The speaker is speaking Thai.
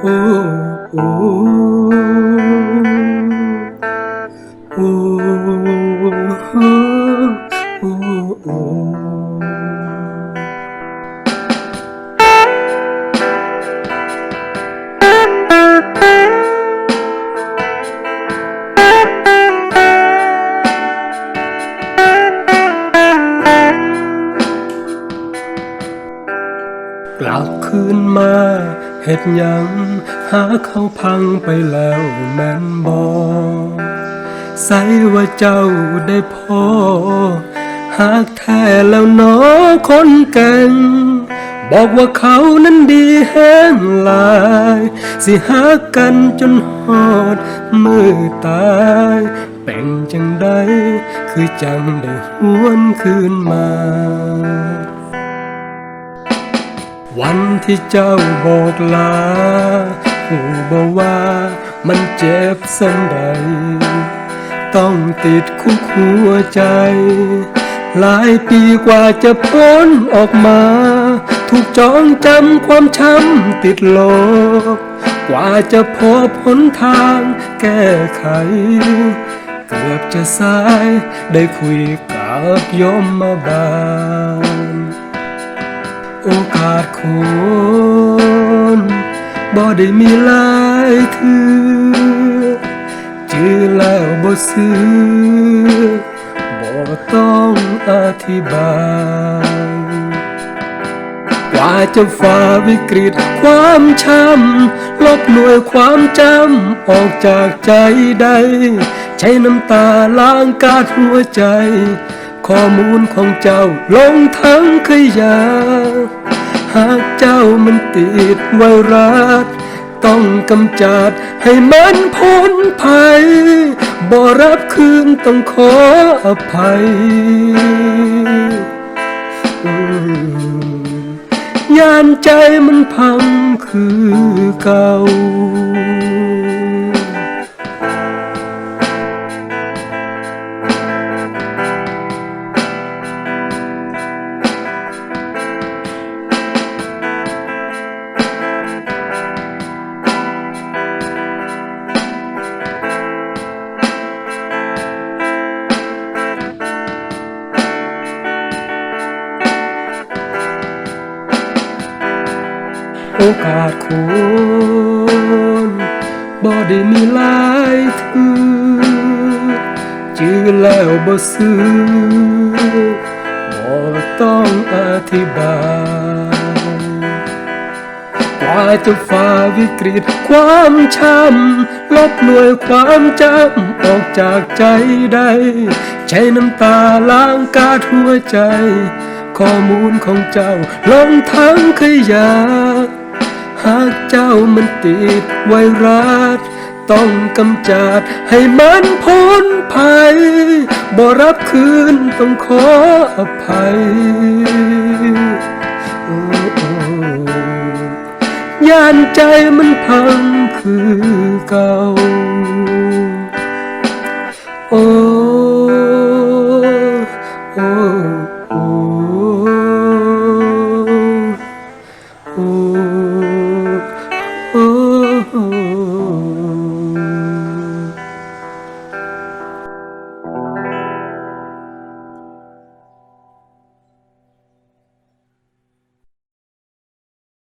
กลับคืนมา เฮ็ดยังหาเขาพังไปแล้วแม่นบอใส่ว่าเจ้าได้พอ หากแท้แล้วนอคนเก่งบอกว่าเขานั้นดีแห้งลาย สิหากันจนหอดมือตายเป็นจังใดคือจังได้หวนคืนมา วันที่เจ้าบอกลาหูบอกว่ามันเจ็บสันใด ต้องติดคุกหัวใจ หลายปีกว่าจะพ้นออกมา ถูกจองจำความช้ำติดโลก กว่าจะพบหนทางแก้ไข เกือบจะสายได้คุยกับยมมาบาลโอกาส คนบ่ได้มีหลายคือจือแล้วบ่ซื้อบ่ต้องอธิบาย กว่าจะฝ่าวิกฤตความช้ำลบหน่วยความจำออกจากใจได้ใช้น้ำตาล้างกาดหัวใจข้อมูลของเจ้าลงทั้งขยะากเจ้ามันติดไวรัสต้องกำจัดให้มันพ้นภัย บ่รับคืนต้องขออภัย ยานใจมันพังคือเก่า โอกาสคนบ่ได้มีหลายถือจือแล้วบ่ซื้อบ่ต้องอธิบายกว่าจะฝ่าวิกฤตความช้ำลบหน่วยความจำออกจากใจได้ ใช้น้ำตาล้างกาดหัวใจ ข้อมูลของเจ้าลงทั้งขยะ หากเจ้ามันติดไวรัสต้องกำจัดให้มันพ้นภัย บ่รับคืนต้องขออภัย ย่านใจมันพังคือเก่า โอ้ โอ้